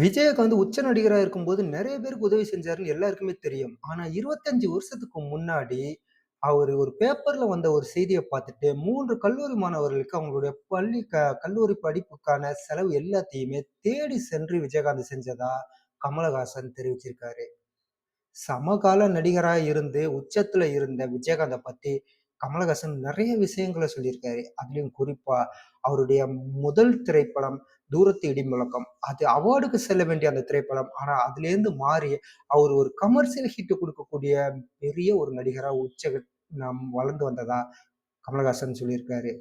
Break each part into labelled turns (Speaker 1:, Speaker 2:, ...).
Speaker 1: விஜயகாந்த் உச்ச நடிகராக இருக்கும்போது நிறைய பேருக்கு உதவி செஞ்சாருன்னு எல்லாருக்குமே தெரியும். ஆனா 25 வருஷத்துக்கு முன்னாடி, அவர் ஒரு பேப்பர்ல வந்த ஒரு செய்தியை பார்த்துட்டு மூன்று கல்லூரி மாணவர்களுக்கு அவங்களுடைய பள்ளி க கல்லூரி படிப்புக்கான செலவு எல்லாத்தையுமே தேடி சென்று விஜயகாந்த் செஞ்சதா கமலஹாசன் தெரிவிச்சிருக்காரு. சமகால நடிகராக இருந்து உச்சத்துல இருந்த விஜயகாந்த பத்தி கமலஹாசன் நிறைய விஷயங்களை சொல்லியிருக்காரு. அதுலேயும் குறிப்பா அவருடைய முதல் திரைப்படம் "தூரத்து இடி முழக்கம்". அது அவார்டுக்கு செல்ல வேண்டிய அந்த திரைப்படம். ஆனா அதுலேருந்து மாறி அவர் ஒரு கமர்ஷியல் ஹிட் கொடுக்கக்கூடிய பெரிய ஒரு நடிகரா உச்ச நம் வளர்ந்து வந்ததா கமலஹாசன் சொல்லியிருக்காரு.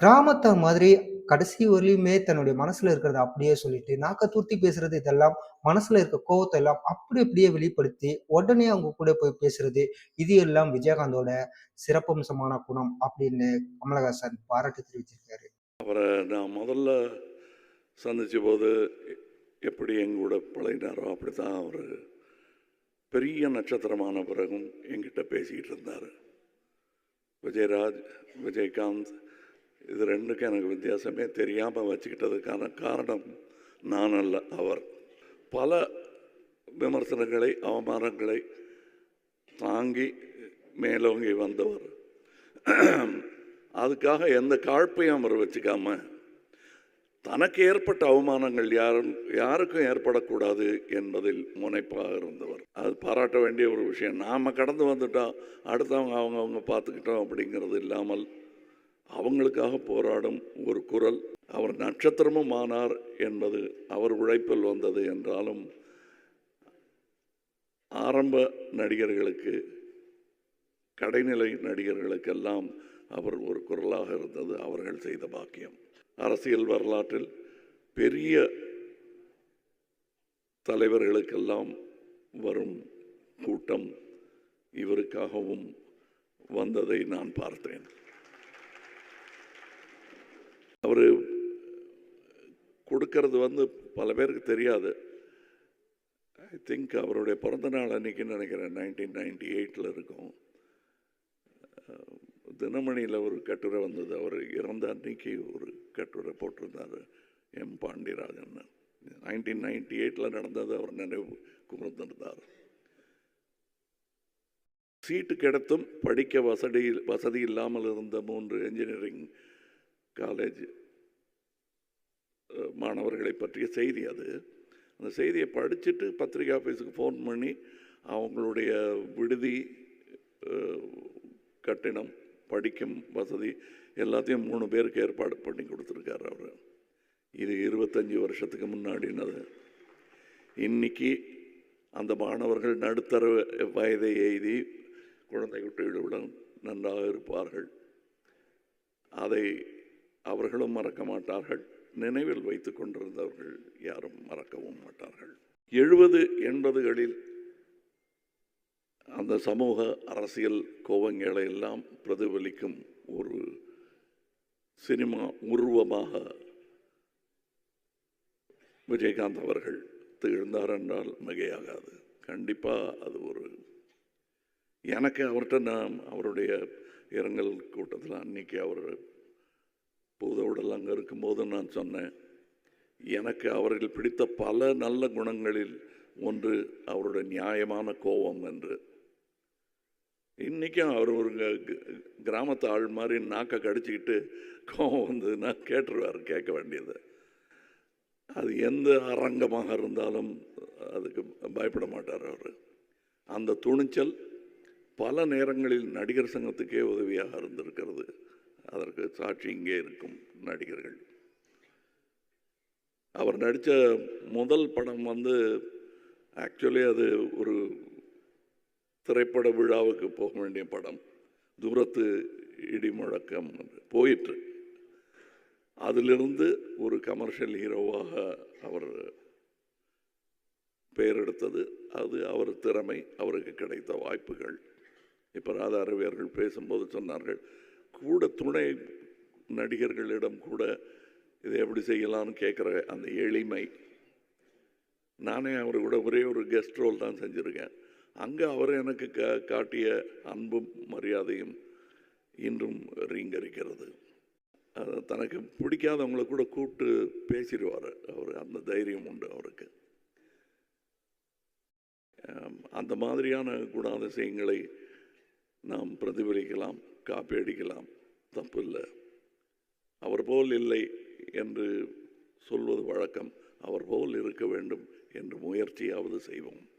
Speaker 1: கிராமத்தார் மாதிரி கடைசி வரையுமே தன்னுடைய மனசுல இருக்கிறத அப்படியே சொல்லிட்டு, நாக்க தூர்த்தி பேசுறது இதெல்லாம் மனசுல இருக்க கோபத்தை எல்லாம் அப்படி அப்படியே வெளிப்படுத்தி, உடனே அவங்க கூட போய் பேசுறது, இது எல்லாம் விஜயகாந்தோட சிறப்பம்சமான குணம் அப்படின்னு கமலஹாசன் பாராட்டு தெரிவிச்சிருக்காரு.
Speaker 2: அவரை நான் முதல்ல சந்தித்த போது எப்படி எங்கூட பழகினாரோ அப்படி தான் அவர் பெரிய நட்சத்திரமான பிறகும் என்கிட்ட பேசிக்கிட்டு இருந்தார் விஜயராஜ், விஜயகாந்த் இது ரெண்டுக்கும் எனக்கு வித்தியாசமே தெரியாமல் வச்சுக்கிட்டதுக்கான காரணம் நான் அல்ல, அவர். பல விமர்சனங்களை, அவமானங்களை தாங்கி மேலோங்கி வந்தவர். அதுக்காக எந்த காழ்ப்பையும் அவர் வச்சுக்காமல் தனக்கு ஏற்பட்ட அவமானங்கள் யாரும் யாருக்கும் ஏற்படக்கூடாது என்பதில் முனைப்பாக இருந்தவர். அது பாராட்ட வேண்டிய ஒரு விஷயம். நாம் கடந்து வந்துட்டோம், அடுத்தவங்க அவங்க அவங்க பார்த்துக்கிட்டோம் அப்படிங்கிறது இல்லாமல், அவங்களுக்காக போராடும் ஒரு குரல். அவர் நட்சத்திரமும் ஆனார் என்பது அவர் உழைப்பில் வந்தது என்றாலும், ஆரம்ப நடிகர்களுக்கு, கடைநிலை நடிகர்களுக்கெல்லாம் அவர் ஒரு குரலாக இருந்தது அவர்கள் செய்த பாக்கியம். அரசியல் வரலாற்றில் பெரிய தலைவர்களுக்கெல்லாம் வரும் கூட்டம் இவருக்காகவும் வந்ததை நான் பார்த்தேன். அவர் கொடுக்கறது வந்து பல பேருக்கு தெரியாது. ஐ திங்க் அவருடைய பிறந்த நாள் அன்னைக்குன்னு நினைக்கிறேன். 1998ல இருக்கும். தினமணியில் ஒரு கட்டுரை வந்தது. அவர் இறந்த அன்னைக்கு ஒரு கட்டுரை போட்டிருந்தார் எம். பாண்டியராஜன் நைன்டீன் நைன்டி எயிட்டில் நடந்தது அவர் நினைவு கூர்ந்திருந்தார். சீட்டு கிடைத்தும் படிக்க வசதி வசதி இல்லாமல் இருந்த மூன்று என்ஜினியரிங் காலேஜ் மாணவர்களை பற்றிய செய்தி அது. அந்த செய்தியை படிச்சுட்டு பத்திரிகை ஆஃபீஸுக்கு ஃபோன் பண்ணி, அவங்களுடைய விடுதி, கட்டிடம், படிக்கும் வசதி எல்லாத்தையும் மூணு பேருக்கு ஏற்பாடு பண்ணி கொடுத்துருக்காரு அவர் இது 25 வருஷத்துக்கு முன்னாடினது. இன்னைக்கு அந்த மாணவர்கள் நடுத்தர வயதை எய்தி, குழந்தை குட்டிகளுடன் நன்றாக இருப்பார்கள். அதை அவர்களும் மறக்க மாட்டார்கள். நினைவில் வைத்து கொண்டிருந்தவர்கள் யாரும் மறக்கவும் மாட்டார்கள். 70, 80களில் அந்த சமூக அரசியல் கோபங்களை எல்லாம் பிரதிபலிக்கும் ஒரு சினிமா உருவமாக விஜயகாந்த் அவர்கள் திகழ்ந்தார் என்றால் மிகையாகாது. கண்டிப்பாக அது ஒரு எனக்கு அவர்கிட்ட நான் அவருடைய இரங்கல் கூட்டத்தில் அன்னைக்கு அவர் பூதவுடல் அங்கே இருக்கும்போது நான் சொன்னேன். எனக்கு அவரில் பிடித்த பல நல்ல குணங்களில் ஒன்று அவருடைய நியாயமான கோவம் என்று. இன்றைக்கும் அவர் ஒரு கிராமத்து ஆள் மாதிரி நாக்கை கடிச்சுக்கிட்டு கோவம் வந்ததுன்னா கேட்டுருவாரு கேட்க வேண்டியது அது எந்த அரங்கமாக இருந்தாலும் அதுக்கு பயப்பட மாட்டார் அவர் அந்த துணிச்சல் பல நேரங்களில் நடிகர் சங்கத்துக்கே உதவியாக இருந்திருக்கிறது. அதற்கு சாட்சி இங்கே இருக்கும் நடிகர்கள். அவர் நடித்த முதல் படம் வந்து ஆக்சுவலி அது ஒரு திரைப்பட விழாவுக்கு போக வேண்டிய படம். தூரத்து இடி முழக்கம் போயிற்று. அதிலிருந்து ஒரு கமர்ஷியல் ஹீரோவாக அவர் பெயர் எடுத்தது. அது அவர் திறமை, அவருக்கு கிடைத்த வாய்ப்புகள். இப்போ ராதா பேசும்போது சொன்னார்கள். கூட துணை நடிகர்களிடம் கூட இதை எப்படி செய்யலாம்னு கேட்குற அந்த எளிமை. நானே அவர் கூட ஒரே ஒரு கெஸ்ட் ரோல் தான் செஞ்சுருக்கேன் அங்கே அவர் எனக்கு க காட்டிய அன்பும் மரியாதையும் இன்றும் ரீங்கரிக்கிறது. தனக்கு பிடிக்காதவங்களை கூட கூப்பிட்டு பேசிடுவார். அவர் அந்த தைரியம் உண்டு அவருக்கு. அந்த மாதிரியான குணாதிசயங்களை நாம் பிரதிபலிக்கலாம் காப்பி அடிக்கலாம் தப்பு இல்லை அவர் போல் இல்லை என்று சொல்வது வழக்கம். அவர் போல் இருக்க வேண்டும் என்று முயற்சியாவது செய்வோம்.